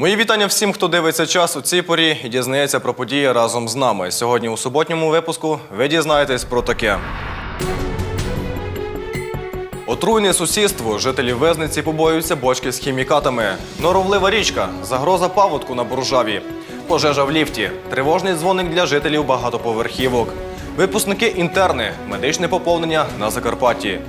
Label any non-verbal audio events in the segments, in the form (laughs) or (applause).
Мої вітання всім, хто дивиться час у цій порі і дізнається про події разом з нами. Сьогодні у суботньому випуску ви дізнаєтесь про таке. Отруйне сусідство. Жителі Везниці побоюються бочки з хімікатами. Норовлива річка. Загроза паводку на буржаві. Пожежа в ліфті. Тривожний дзвоник для жителів багатоповерхівок. Випускники інтерни. Медичне поповнення на Закарпатті.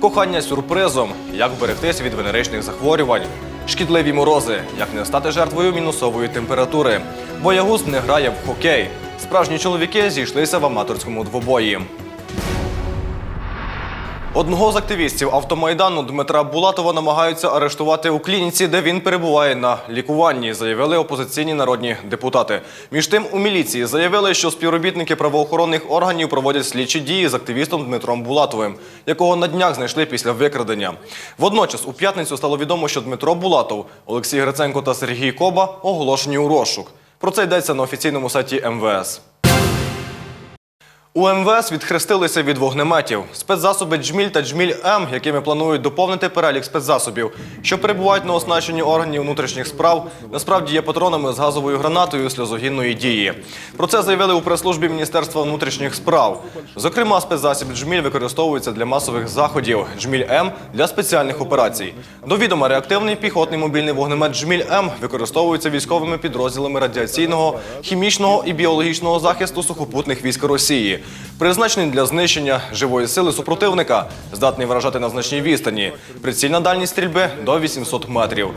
Кохання сюрпризом. Як вберегтись від венеричних захворювань. Шкідливі морози. Як не стати жертвою мінусової температури. Боягуз не грає в хокей. Справжні чоловіки зійшлися в аматорському двобої. Одного з активістів автомайдану Дмитра Булатова намагаються арештувати у клініці, де він перебуває на лікуванні, заявили опозиційні народні депутати. Між тим, у міліції заявили, що співробітники правоохоронних органів проводять слідчі дії з активістом Дмитром Булатовим, якого на днях знайшли після викрадення. Водночас, у п'ятницю стало відомо, що Дмитро Булатов, Олексій Гриценко та Сергій Коба оголошені у розшук. Про це йдеться на офіційному сайті МВС. У МВС відхрестилися від вогнеметів. Спецзасоби Джміль та Джміль М, якими планують доповнити перелік спецзасобів, що перебувають на оснащенні органів внутрішніх справ, насправді є патронами з газовою гранатою сльозогінної дії. Про це заявили у прес-службі Міністерства внутрішніх справ. Зокрема, спецзасіб Джміль використовується для масових заходів, Джміль М для спеціальних операцій. До відома, реактивний піхотний мобільний вогнемет Джміль М використовується військовими підрозділами радіаційного, хімічного і біологічного захисту сухопутних військ Росії. Призначений для знищення живої сили супротивника, здатний вражати на значній відстані. Прицільна дальність стрільби до 800 метрів.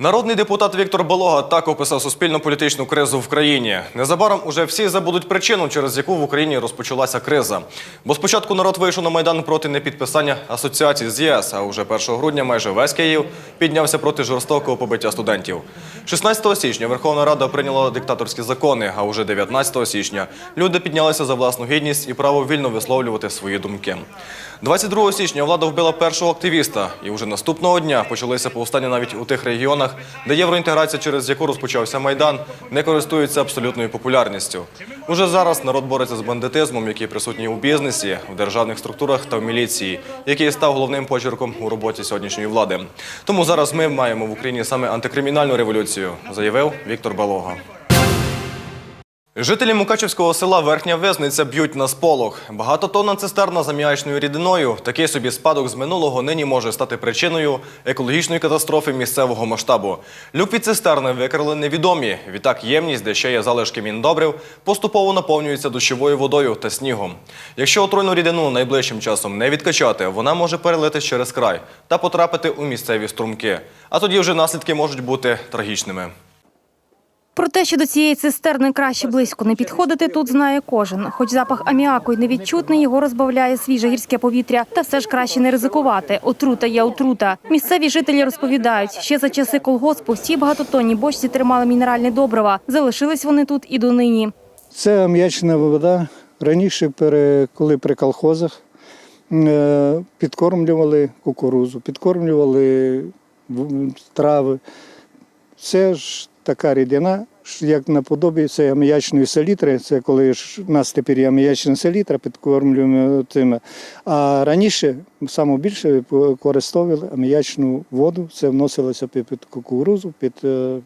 Народний депутат Віктор Балога так описав суспільно-політичну кризу в країні. Незабаром уже всі забудуть причину, через яку в Україні розпочалася криза. Бо спочатку народ вийшов на майдан проти непідписання асоціації з ЄС, а уже 1 грудня майже весь Київ піднявся проти жорстокого побиття студентів. 16 січня Верховна Рада прийняла диктаторські закони, а уже 19 січня люди піднялися за власну гідність і право вільно висловлювати свої думки. 22 січня влада вбила першого активіста, і вже наступного дня почалися повстання навіть у тих регіонах, де євроінтеграція, через яку розпочався майдан, не користується абсолютною популярністю. Уже зараз народ бореться з бандитизмом, який присутній у бізнесі, в державних структурах та в міліції, який став головним почерком у роботі сьогоднішньої влади. Тому зараз ми маємо в Україні саме антикримінальну революцію, заявив Віктор Балога. Жителі Мукачевського села Верхня Везниця б'ють на сполох. Багатотонна цистерна з аміачною рідиною. Такий собі спадок з минулого нині може стати причиною екологічної катастрофи місцевого масштабу. Люк від цистерни викрили невідомі. Відтак ємність, де ще є залишки міндобрив, поступово наповнюється дощовою водою та снігом. Якщо отруйну рідину найближчим часом не відкачати, вона може перелитись через край та потрапити у місцеві струмки. А тоді вже наслідки можуть бути трагічними. Про те, що до цієї цистерни краще близько не підходити, тут знає кожен. Хоч запах аміаку й невідчутний, його розбавляє свіже гірське повітря, та все ж краще не ризикувати. Отрута є отрута. Місцеві жителі розповідають, ще за часи колгоспу всі багатотонні бочці тримали мінеральне добрива. Залишились вони тут і донині. Це ам'ячна вода. Раніше, коли при колхозах е, підкормлювали кукурузу, підкормлювали трави. Це ж така рідина, ж як наподобі це аміячної селітри. Це коли ж у нас тепер є аміячна селітра, підкормлюємо цими. А раніше саме більше використовували аміячну воду. Це вносилося під кукурузу, під, е,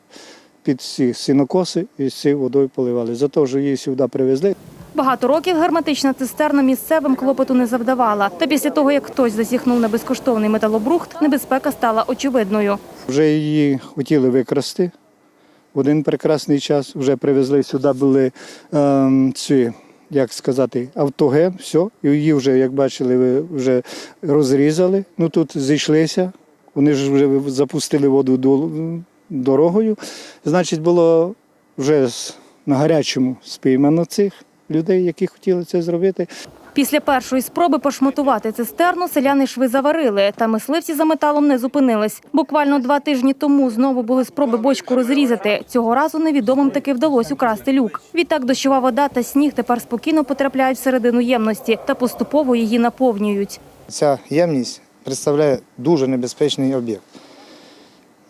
під ці сінокоси і з цією водою поливали. За те, що її сюди привезли, Багато років герметична цистерна місцевим клопоту не завдавала. Та після того, як хтось засіхнув на безкоштовний металобрухт, небезпека стала очевидною. Вже її хотіли викрасти. В один прекрасний час вже привезли сюди були ем, ці, як сказати, автоген, все. І її вже, як бачили, ви вже розрізали. Ну тут зійшлися. Вони ж вже запустили воду до- дорогою. Значить, було вже на гарячому спіймано цих людей, які хотіли це зробити. Після першої спроби пошматувати цистерну селяни шви заварили, та мисливці за металом не зупинились. Буквально два тижні тому знову були спроби бочку розрізати. Цього разу невідомим таки вдалося украсти люк. Відтак дощова вода та сніг тепер спокійно потрапляють всередину ємності та поступово її наповнюють. Ця ємність представляє дуже небезпечний об'єкт.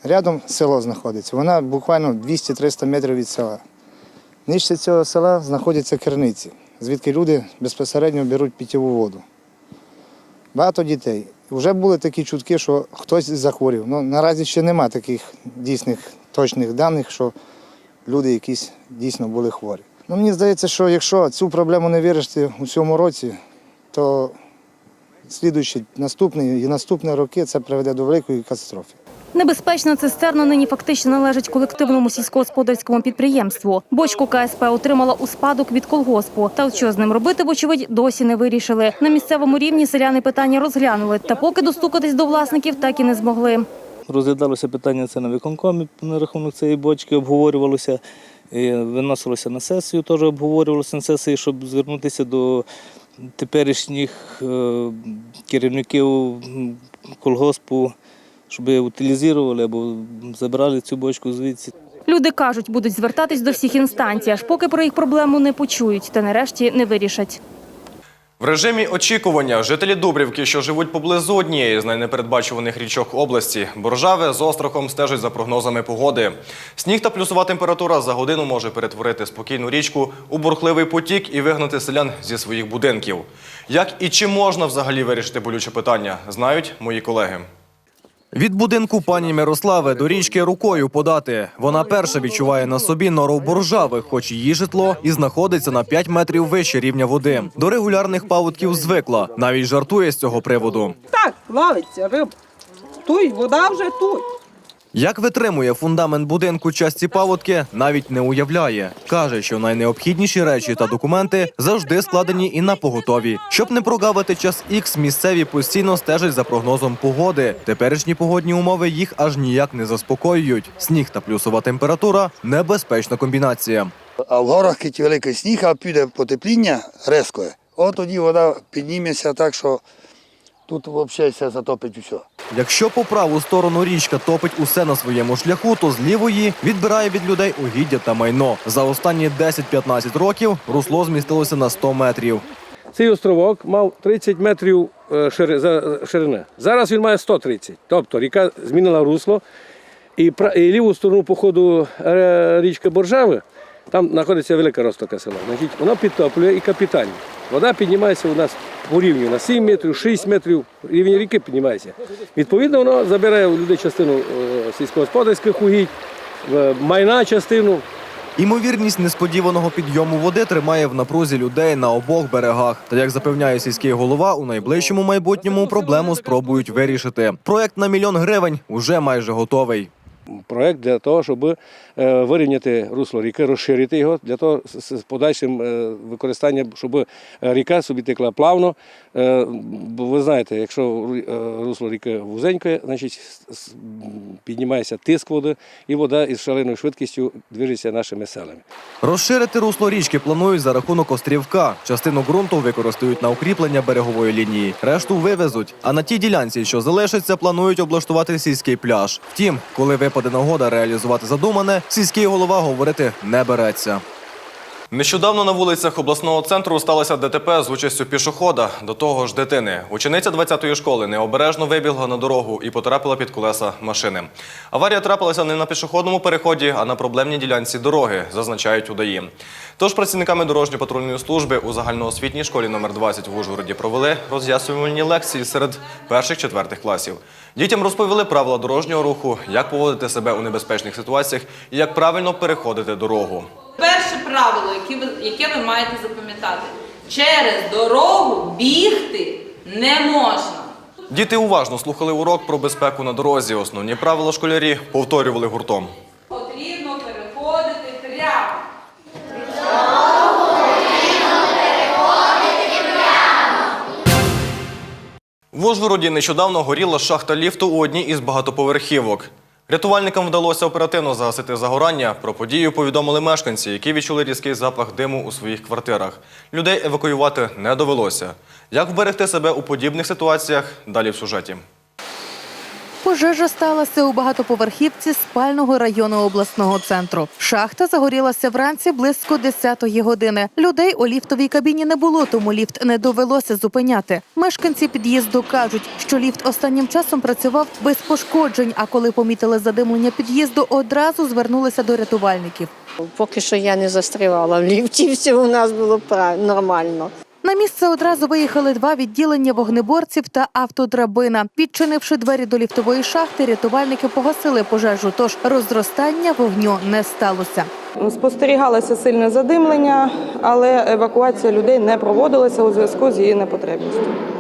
Рядом село знаходиться. Вона буквально 200-300 метрів від села. Нижче цього села знаходяться керниці, звідки люди безпосередньо беруть питьову воду. Багато дітей Вже були такі чутки, що хтось захворів. Ну, наразі ще нема таких дійсних точних даних, що люди якісь дійсно були хворі. Ну, мені здається, що якщо цю проблему не вирішити у цьому році, то слідуючі наступні і наступні роки це приведе до великої катастрофи. Небезпечна цистерна нині фактично належить колективному сільськогосподарському підприємству. Бочку КСП отримала у спадок від колгоспу. Та що з ним робити, вочевидь, досі не вирішили. На місцевому рівні селяни питання розглянули, та поки достукатись до власників так і не змогли. Розглядалося питання це на виконкомі на рахунок цієї бочки, обговорювалося, виносилося на сесію, теж обговорювалося на сесії, щоб звернутися до теперішніх е, керівників колгоспу, щоб утилізували або забрали цю бочку звідси. Люди кажуть, будуть звертатись до всіх інстанцій, аж поки про їх проблему не почують та нарешті не вирішать. В режимі очікування жителі Дубрівки, що живуть поблизу однієї з найнепередбачуваних річок області, Боржави з острахом стежать за прогнозами погоди. Сніг та плюсова температура за годину може перетворити спокійну річку у бурхливий потік і вигнати селян зі своїх будинків. Як і чи можна взагалі вирішити болюче питання, знають мої колеги. Від будинку пані Мирослави до річки рукою подати. Вона перша відчуває на собі нору боржави, хоч її житло і знаходиться на 5 метрів вище рівня води. До регулярних паводків звикла. Навіть жартує з цього приводу. Так, ловиться риб. Туй, вода вже тут. Як витримує фундамент будинку часті паводки, навіть не уявляє. Каже, що найнеобхідніші речі та документи завжди складені і на поготові. Щоб не прогавити час ікс, місцеві постійно стежать за прогнозом погоди. Теперішні погодні умови їх аж ніяк не заспокоюють. Сніг та плюсова температура небезпечна комбінація. А в горах кить великий сніг, а піде потепління резко. От тоді вода підніметься так, що тут взагалі все затопить усе. Якщо по праву сторону річка топить усе на своєму шляху, то з лівої відбирає від людей угіддя та майно. За останні 10-15 років русло змістилося на 100 метрів. Цей островок мав 30 метрів е, ширини. Зараз він має 130. Тобто ріка змінила русло. І, ліву сторону по ходу е, річки Боржави, там знаходиться велика розтока села. Значить, вона підтоплює і капітально. Вода піднімається у нас по рівню на 7 метрів, 6 метрів, рівень ріки піднімається. Відповідно, воно забирає у людей частину е, сільськогосподарських угідь, е, майна частину. Імовірність несподіваного підйому води тримає в напрузі людей на обох берегах. Та як запевняє сільський голова, у найближчому майбутньому проблему спробують вирішити. Проект на мільйон гривень уже майже готовий. Проект для того, щоб е, вирівняти русло ріки, розширити його для того з подальшим е, використанням, щоб е, ріка собі текла плавно. Бо ви знаєте, якщо русло ріки вузеньке, значить піднімається тиск води, і вода із шаленою швидкістю движеться нашими селами. Розширити русло річки планують за рахунок острівка. Частину ґрунту використають на укріплення берегової лінії, решту вивезуть. А на тій ділянці, що залишиться, планують облаштувати сільський пляж. Втім, коли випаде нагода реалізувати задумане, сільський голова говорити не береться. Нещодавно на вулицях обласного центру сталося ДТП з участю пішохода, до того ж дитини. Учениця 20-ї школи необережно вибігла на дорогу і потрапила під колеса машини. Аварія трапилася не на пішохідному переході, а на проблемній ділянці дороги, зазначають у ДАІ. Тож працівниками дорожньо-патрульної служби у загальноосвітній школі номер 20 в Ужгороді провели роз'яснювальні лекції серед перших-четвертих класів. Дітям розповіли правила дорожнього руху, як поводити себе у небезпечних ситуаціях і як правильно переходити дорогу. Перше правило, яке ви, яке ви маєте запам'ятати, через дорогу бігти не можна. Діти уважно слухали урок про безпеку на дорозі. Основні правила школярі повторювали гуртом. Потрібно переходити прямо. В Ужгороді нещодавно горіла шахта ліфту у одній із багатоповерхівок. Рятувальникам вдалося оперативно загасити загорання. Про подію повідомили мешканці, які відчули різкий запах диму у своїх квартирах. Людей евакуювати не довелося. Як вберегти себе у подібних ситуаціях? Далі в сюжеті. Пожежа сталася у багатоповерхівці спального району обласного центру. Шахта загорілася вранці близько 10-ї години. Людей у ліфтовій кабіні не було, тому ліфт не довелося зупиняти. Мешканці під'їзду кажуть, що ліфт останнім часом працював без пошкоджень. А коли помітили задимлення під'їзду, одразу звернулися до рятувальників. Поки що я не застрівала в ліфті, (laughs) все у нас було нормально. На місце одразу виїхали два відділення вогнеборців та автодрабина. Відчинивши двері до ліфтової шахти, рятувальники погасили пожежу, тож розростання вогню не сталося. Спостерігалося сильне задимлення, але евакуація людей не проводилася у зв'язку з її непотребністю.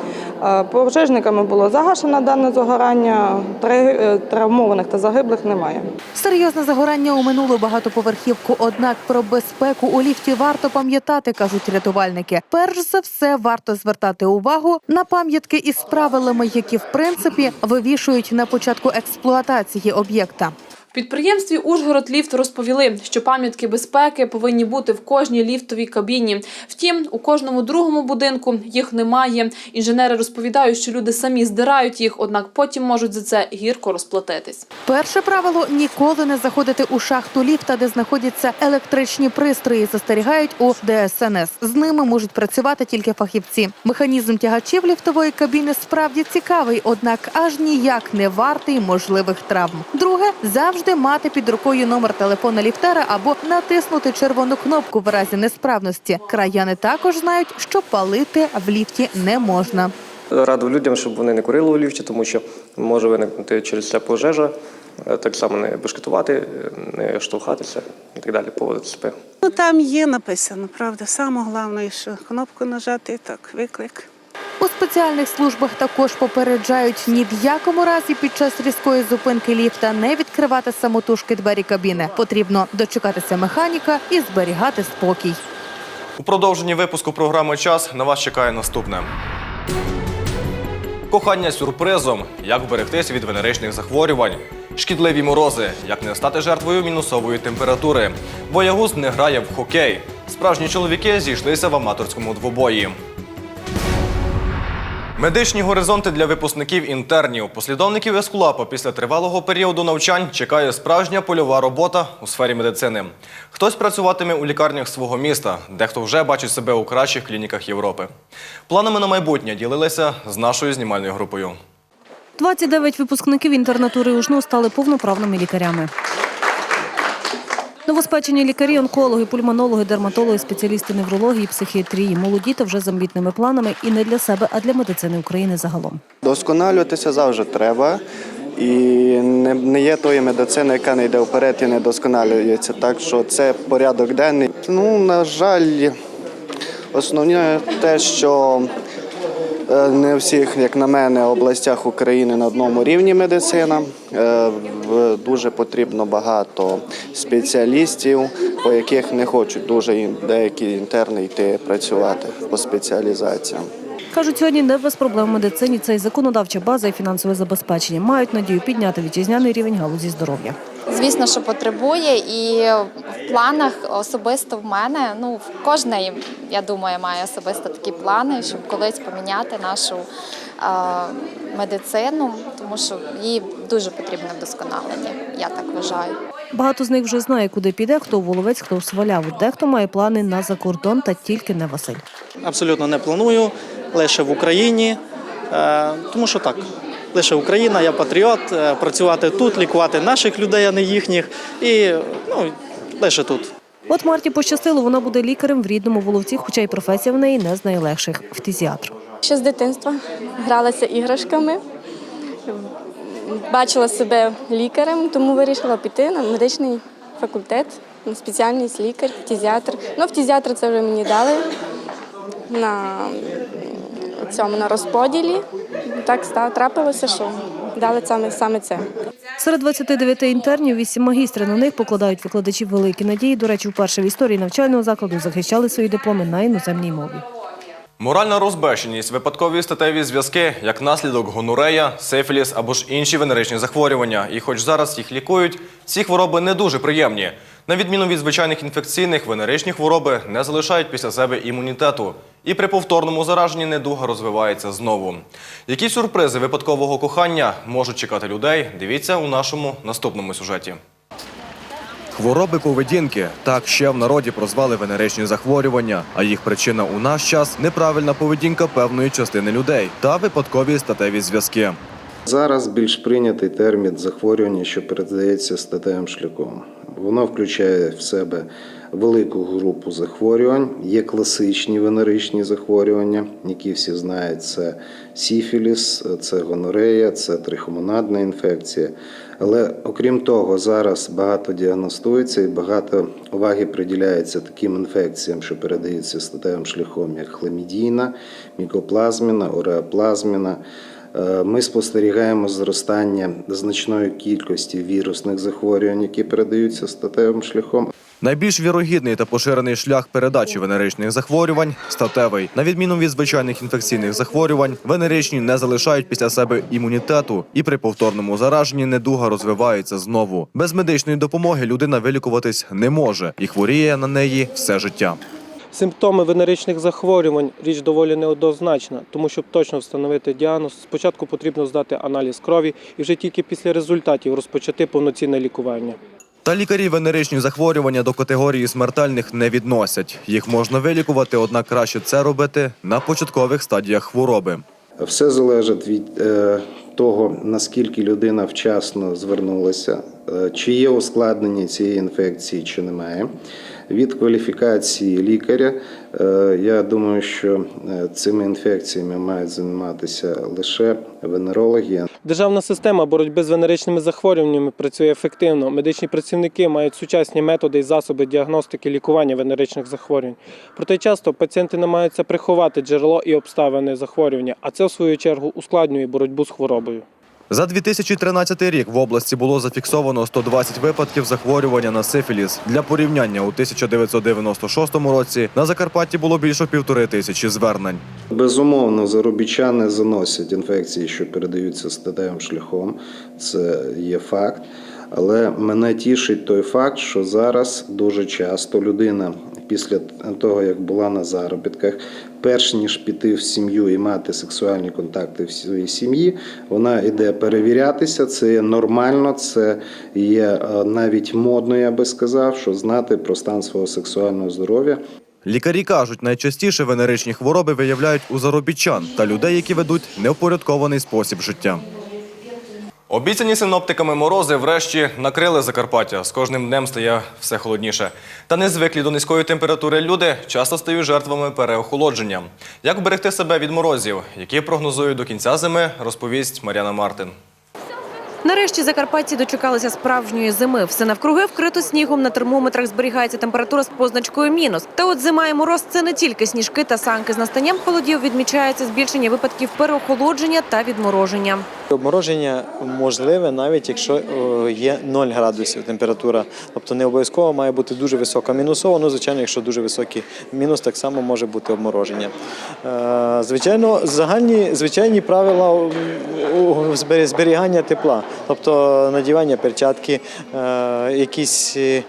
Е, Пожежниками було загашено дане загорання, е, травмованих та загиблих немає. Серйозне загорання у минулу багатоповерхівку. Однак про безпеку у ліфті варто пам'ятати, кажуть рятувальники. Перш за все, варто звертати увагу на пам'ятки із правилами, які в принципі вивішують на початку експлуатації об'єкта. Підприємстві Ужгород Ліфт розповіли, що пам'ятки безпеки повинні бути в кожній ліфтовій кабіні. Втім, у кожному другому будинку їх немає. Інженери розповідають, що люди самі здирають їх, однак потім можуть за це гірко розплатитись. Перше правило ніколи не заходити у шахту ліфта, де знаходяться електричні пристрої. Застерігають у ДСНС. З ними можуть працювати тільки фахівці. Механізм тягачів ліфтової кабіни справді цікавий, однак аж ніяк не вартий можливих травм. Друге завжди мати під рукою номер телефона ліфтера або натиснути червону кнопку в разі несправності. Краяни також знають, що палити в ліфті не можна. Радив людям, щоб вони не курили у ліфті, тому що може виникнути через це пожежа, Е, так само не бешкетувати, е, не штовхатися і так далі, поводити себе. Ну там є написано, правда. Саме головне, що кнопку нажати, так, виклик. У спеціальних службах також попереджають ні в якому разі під час різкої зупинки ліфта не відкривати самотужки двері кабіни. Потрібно дочекатися механіка і зберігати спокій. У продовженні випуску програми Час на вас чекає наступне. Кохання сюрпризом, як вберегтися від венеричних захворювань, шкідливі морози, як не стати жертвою мінусової температури. Боягуз не грає в хокей. Справжні чоловіки зійшлися в аматорському двобої. Медичні горизонти для випускників інтернів, послідовників Ескулапа після тривалого періоду навчань чекає справжня польова робота у сфері медицини. Хтось працюватиме у лікарнях свого міста, дехто вже бачить себе у кращих клініках Європи. Планами на майбутнє ділилися з нашою знімальною групою. 29 випускників інтернатури УЖНУ стали повноправними лікарями. Новоспечені лікарі, онкологи, пульмонологи, дерматологи, спеціалісти неврології, психіатрії, молоді та вже з амбітними планами і не для себе, а для медицини України загалом. Досконалюватися завжди треба. І не, не є тої медицини, яка не йде вперед і не досконалюється. Так що це порядок денний. Ну, на жаль, основне те, що не всіх, як на мене, областях України на одному рівні медицина. Е, Дуже потрібно багато спеціалістів, по яких не хочуть дуже деякі інтерни йти працювати по спеціалізаціям. Кажуть, сьогодні не без проблем в медицині це і законодавча база, і фінансове забезпечення. Мають надію підняти вітчизняний рівень галузі здоров'я. Звісно, що потребує, і в планах особисто в мене, ну в кожної, я думаю, має особисто такі плани, щоб колись поміняти нашу е, медицину, тому що їй дуже потрібне вдосконалення. Я так вважаю. Багато з них вже знає, куди піде, хто в Воловець, хто в Сваляву. Дехто має плани на закордон, та тільки не Василь. Абсолютно не планую, лише в Україні, е, тому що так. Лише Україна, я патріот, е, працювати тут, лікувати наших людей, а не їхніх. І ну, лише тут. От Марті пощастило, вона буде лікарем в рідному Воловці, хоча й професія в неї не з найлегших – фтизіатр. Ще з дитинства гралася іграшками, бачила себе лікарем, тому вирішила піти на медичний факультет, на спеціальність лікар, фтизіатр. Ну, фтизіатр це вже мені дали на цьому на розподілі. Так ста- трапилося, що дали саме, саме це. Серед 29 інтернів – 8 магістрів. На них покладають викладачі великі надії. До речі, вперше в історії навчального закладу захищали свої дипломи на іноземній мові. Моральна розбещеність, випадкові статеві зв'язки, як наслідок гонорея, сифіліс або ж інші венеричні захворювання. І хоч зараз їх лікують, ці хвороби не дуже приємні. На відміну від звичайних інфекційних, венеричні хвороби не залишають після себе імунітету. І при повторному зараженні недуга розвивається знову. Які сюрпризи випадкового кохання можуть чекати людей? Дивіться у нашому наступному сюжеті. Хвороби поведінки так ще в народі прозвали венеричні захворювання, а їх причина у наш час неправильна поведінка певної частини людей та випадкові статеві зв'язки. Зараз більш прийнятий термін захворювання, що передається статевим шляхом. Воно включає в себе велику групу захворювань. Є класичні венеричні захворювання, які всі знають. Це сіфіліс, це гонорея, це трихомонадна інфекція. Але окрім того, зараз багато діагностується і багато уваги приділяється таким інфекціям, що передаються статевим шляхом, як хламідійна, мікоплазміна, ореоплазміна. Е, Ми спостерігаємо зростання значної кількості вірусних захворювань, які передаються статевим шляхом. Найбільш вірогідний та поширений шлях передачі венеричних захворювань статевий. На відміну від звичайних інфекційних захворювань, венеричні не залишають після себе імунітету, і при повторному зараженні недуга розвивається знову. Без медичної допомоги людина вилікуватись не може і хворіє на неї все життя. Симптоми венеричних захворювань річ доволі неоднозначна, тому щоб точно встановити діагноз, спочатку потрібно здати аналіз крові і вже тільки після результатів розпочати повноцінне лікування. Та лікарі венеричні захворювання до категорії смертельних не відносять. Їх можна вилікувати, однак краще це робити на початкових стадіях хвороби. Все залежить від е, того, наскільки людина вчасно звернулася, е, чи є ускладнення цієї інфекції, чи немає. Від кваліфікації лікаря, е, я думаю, що е, цими інфекціями мають займатися лише венерологи. Державна система боротьби з венеричними захворюваннями працює ефективно. Медичні працівники мають сучасні методи і засоби діагностики лікування венеричних захворювань. Проте часто пацієнти намагаються приховати джерело і обставини захворювання, а це в свою чергу ускладнює боротьбу з хворобою. За 2013 рік в області було зафіксовано 120 випадків захворювання на сифіліс. Для порівняння у 1996 році на Закарпатті було більше півтори тисячі звернень. Безумовно, заробітчани заносять інфекції, що передаються статевим шляхом. Це є факт. Але мене тішить той факт, що зараз дуже часто людина після того, як була на заробітках, перш ніж піти в сім'ю і мати сексуальні контакти в своїй сім'ї, вона йде перевірятися. Це є нормально, це є е, навіть модно, я би сказав, що знати про стан свого сексуального здоров'я. Лікарі кажуть, найчастіше венеричні хвороби виявляють у заробітчан та людей, які ведуть неупорядкований спосіб життя. Обіцяні синоптиками морози врешті накрили Закарпаття. З кожним днем стає все холодніше. Та незвиклі до низької температури люди часто стають жертвами переохолодження. Як берегти себе від морозів, які прогнозують до кінця зими, розповість Мар'яна Мартин. Нарешті закарпатці дочекалися справжньої зими. Все навкруги вкрито снігом. На термометрах зберігається температура з позначкою мінус. Та от зима і мороз це не тільки сніжки та санки. З настанням холодів відмічається збільшення випадків переохолодження та відмороження. Обмороження можливе навіть якщо е, є 0 градусів температура. Тобто не обов'язково має бути дуже висока мінусова. Ну, звичайно, якщо дуже високий мінус, так само може бути обмороження. Е, Звичайно, загальні звичайні правила зберігання тепла, тобто надівання перчатки, е, якісь е,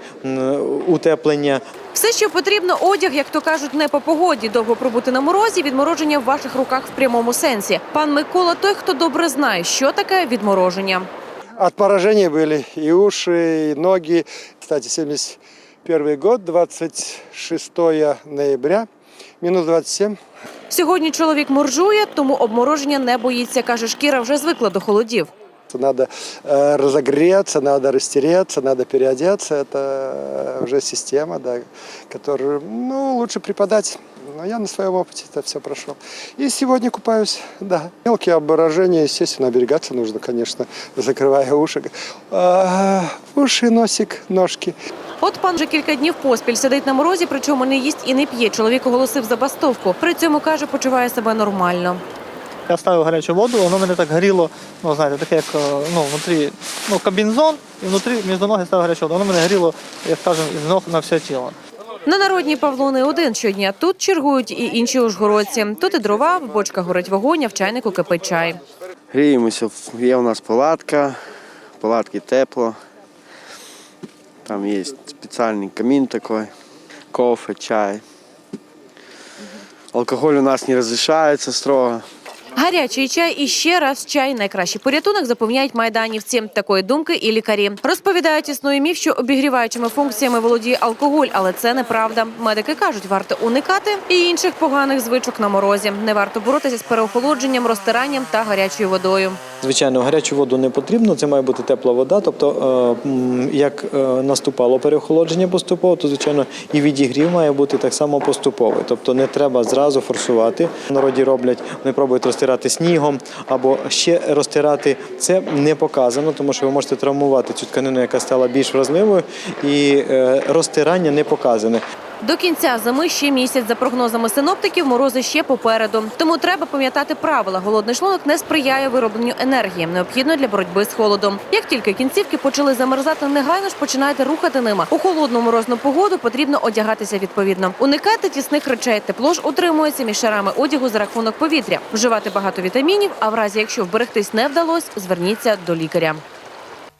утеплення. Все, що потрібно, одяг, як то кажуть, не по погоді. Довго пробути на морозі, відмороження в ваших руках в прямому сенсі. Пан Микола, той, хто добре знає, що таке відмороження. От поражения были и уши, и ноги. Кстати, 71 год, 26 ноября, минус 27. Сьогодні чоловік моржує, тому обмороження не боїться. Каже, шкіра вже звикла до холодів Надо э, разогреться, надо растереться, надо переодеться. Это э, уже система, да, которую ну, лучше преподать. Но я на своем опыте это все прошел. И сегодня купаюсь, да. Мелкие обморожения, естественно, оберегаться нужно, конечно, закрывая уши. А, уши, носик, ножки. От пан вже кілька днів поспіль сидить на морозі, причому не їсть і не п'є. Чоловік оголосив забастовку. При цьому каже, почуває себе нормально. Я ставив гарячу воду, воно мене так горіло, ну знаєте, таке як е, ну, внутрі, ну, кабінзон, і внутрі між ноги ставив гарячу воду. Воно мене горіло, як скажемо, з ног на все тіло. На народній Павло не один щодня. Тут чергують і інші ужгородці. Тут і дрова, в бочках горить вогонь, а в чайнику кипить чай. Гріємося. Є у нас палатка, палатки тепло. Там є спеціальний камін такий, кофе, чай. Алкоголь у нас не розрішається строго. Гарячий чай і ще раз чай найкращий порятунок запевняють майданівці. Такої думки і лікарі розповідають, існує міф, що обігріваючими функціями володіє алкоголь, але це неправда. Медики кажуть, варто уникати і інших поганих звичок на морозі. Не варто боротися з переохолодженням, розтиранням та гарячою водою. Звичайно, гарячу воду не потрібно, це має бути тепла вода. Тобто, е, як е, наступало переохолодження поступово, то звичайно і відігрів має бути так само поступовий. Тобто не треба зразу форсувати. Народі роблять, вони пробують розтирати снігом або ще розтирати. Це не показано, тому що ви можете травмувати цю тканину, яка стала більш вразливою, і е, розтирання не показане. До кінця зими ще місяць. За прогнозами синоптиків, морози ще попереду. Тому треба пам'ятати правила. Голодний шлунок не сприяє виробленню енергії, необхідної для боротьби з холодом. Як тільки кінцівки почали замерзати, негайно ж починайте рухати ними. У холодну морозну погоду потрібно одягатися відповідно. Уникати тісних речей. Тепло ж утримується між шарами одягу за рахунок повітря. Вживати багато вітамінів. А в разі, якщо вберегтись не вдалось, зверніться до лікаря.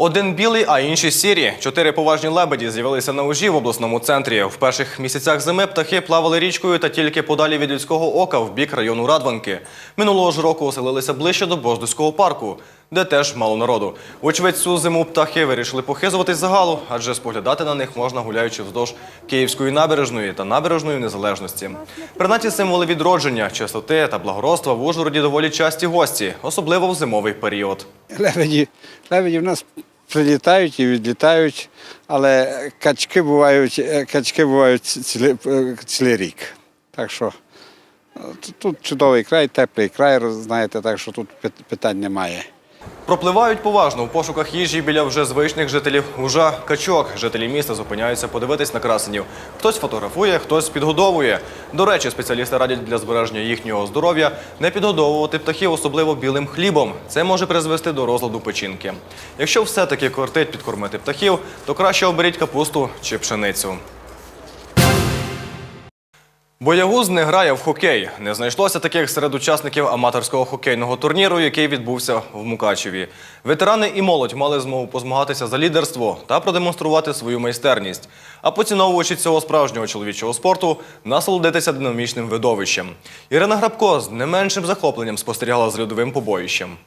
Один білий, а інші сірі. Чотири поважні лебеді з'явилися на ужі в обласному центрі. В перших місяцях зими птахи плавали річкою та тільки подалі від людського ока в бік району Радванки. Минулого ж року оселилися ближче до Боздуського парку, де теж мало народу. Вочевидь, цю зиму птахи вирішили похизуватись загалу, адже споглядати на них можна гуляючи вздовж Київської набережної та набережної незалежності. Принадні символи відродження, чистоти та благородства в Ужгороді доволі часті гості, особливо в зимовий період. Лебеді, лебеді в нас прилітають і відлітають, але качки бувають, е, качки бувають цілий, е, цілий рік. Так що е, тут- чудовий край, теплий край, знаєте, так що тут питань немає. Пропливають поважно у пошуках їжі біля вже звичних жителів ужа качок. Жителі міста зупиняються подивитись на красенів. Хтось фотографує, хтось підгодовує. До речі, спеціалісти радять для збереження їхнього здоров'я не підгодовувати птахів, особливо білим хлібом. Це може призвести до розладу печінки. Якщо все-таки кортить підкормити птахів, то краще оберіть капусту чи пшеницю. Боягуз не грає в хокей. Не знайшлося таких серед учасників аматорського хокейного турніру, який відбувся в Мукачеві. Ветерани і молодь мали змогу позмагатися за лідерство та продемонструвати свою майстерність. А поціновуючи цього справжнього чоловічого спорту, насолодитися динамічним видовищем. Ірина Грабко з не меншим захопленням спостерігала з льодовим побоїщем.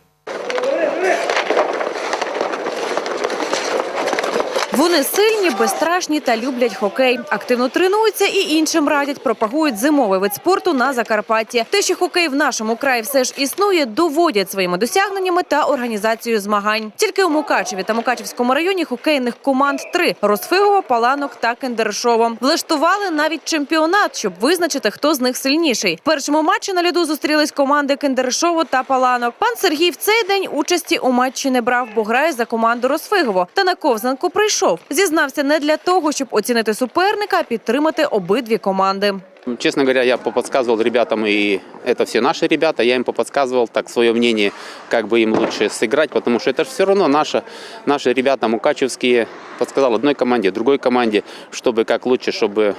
Вони сильні, безстрашні та люблять хокей. Активно тренуються і іншим радять, пропагують зимовий вид спорту на Закарпатті. Те, що хокей в нашому краї все ж існує, доводять своїми досягненнями та організацією змагань. Тільки у Мукачеві та Мукачевському районі хокейних команд три: Росфигово, Паланок та Кендершово. Влаштували навіть чемпіонат, щоб визначити, хто з них сильніший. В першому матчі на льоду зустрілись команди Кендершово та Паланок. Пан Сергій в цей день участі у матчі не брав, бо грає за команду Росфигово. Та на ковзанку прийшов Зізнався не для того, щоб оцінити суперника, а підтримати обидві команди. Честно говоря, я поподсказывал ребятам, и это все наши ребята, я им поподсказывал так свое мнение, как бы им лучше сыграть, потому что это же все равно наши, наши ребята мукачевские. Подсказал одной команде, другой команде, чтобы как лучше, чтобы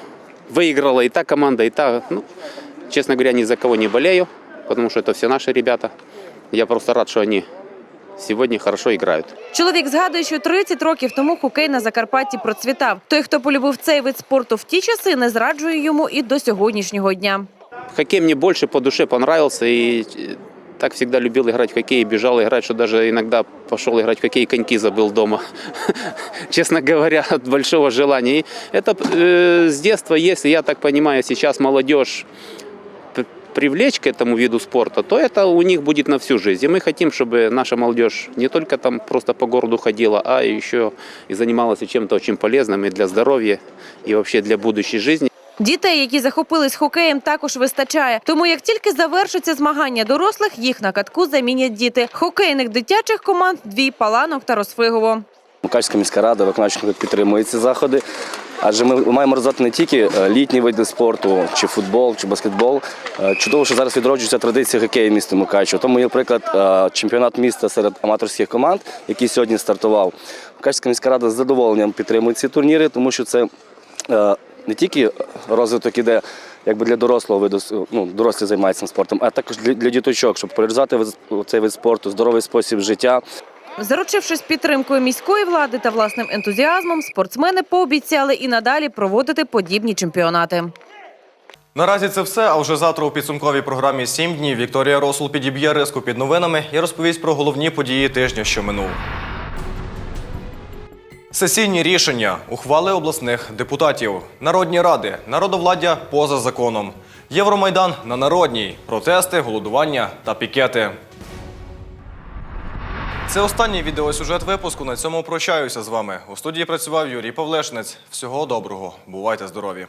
выиграла и та команда, и та. Ну, честно говоря, ни за кого не болею, потому что это все наши ребята. Я просто рад, что они сегодня хорошо играют. Чоловік згадує, що 30 років тому хокей на Закарпатті процвітав. Той, хто полюбив цей вид спорту в ті часи, не зраджує йому і до сьогоднішнього дня. Хоккей мне больше по душе понравился, и э, так всегда любил играть в хоккей, бежал играть, что даже иногда пошел играть в хоккей, коньки забыл дома. (laughs) Честно говоря, от большого желания. И это э, с детства, если я так понимаю, сейчас молодежь п- привлечь к этому виду спорта, то это у них будет на всю жизнь. И мы хотим, чтобы наша молодежь не только там просто по городу ходила, а еще и занималась чем-то очень полезным и для здоровья, и вообще для будущей жизни. Дітей, які захопились хокеєм, також вистачає. Тому як тільки завершаться змагання дорослих, їх на катку замінять діти. Хокейних дитячих команд дві паланок та Росфигово. Мукачська міська рада, виконавчий комітет підтримує ці заходи. Адже ми маємо розвивати не тільки е, літні види спорту, чи футбол, чи баскетбол. Е, Чудово, що зараз відроджується традиція хокею міста Мукачево. Тому є приклад е, чемпіонат міста серед аматорських команд, який сьогодні стартував. Мукачська міська рада з задоволенням підтримує ці турніри, тому що це не тільки розвиток іде якби для дорослого виду, ну, дорослі займаються спортом, а також для, для діточок, щоб популяризувати цей вид спорту, здоровий спосіб життя. Заручившись підтримкою міської влади та власним ентузіазмом, спортсмени пообіцяли і надалі проводити подібні чемпіонати. Наразі це все. А вже завтра у підсумковій програмі «7 днів Вікторія Росул підіб'є риску під новинами і розповість про головні події тижня, що минув. Сесійні рішення, ухвали обласних депутатів, народні ради, народовладдя поза законом, Євромайдан на народній, протести, голодування та пікети. Це останній відеосюжет випуску. На цьому прощаюся з вами. У студії працював Юрій Павлешнець. Всього доброго. Бувайте здорові!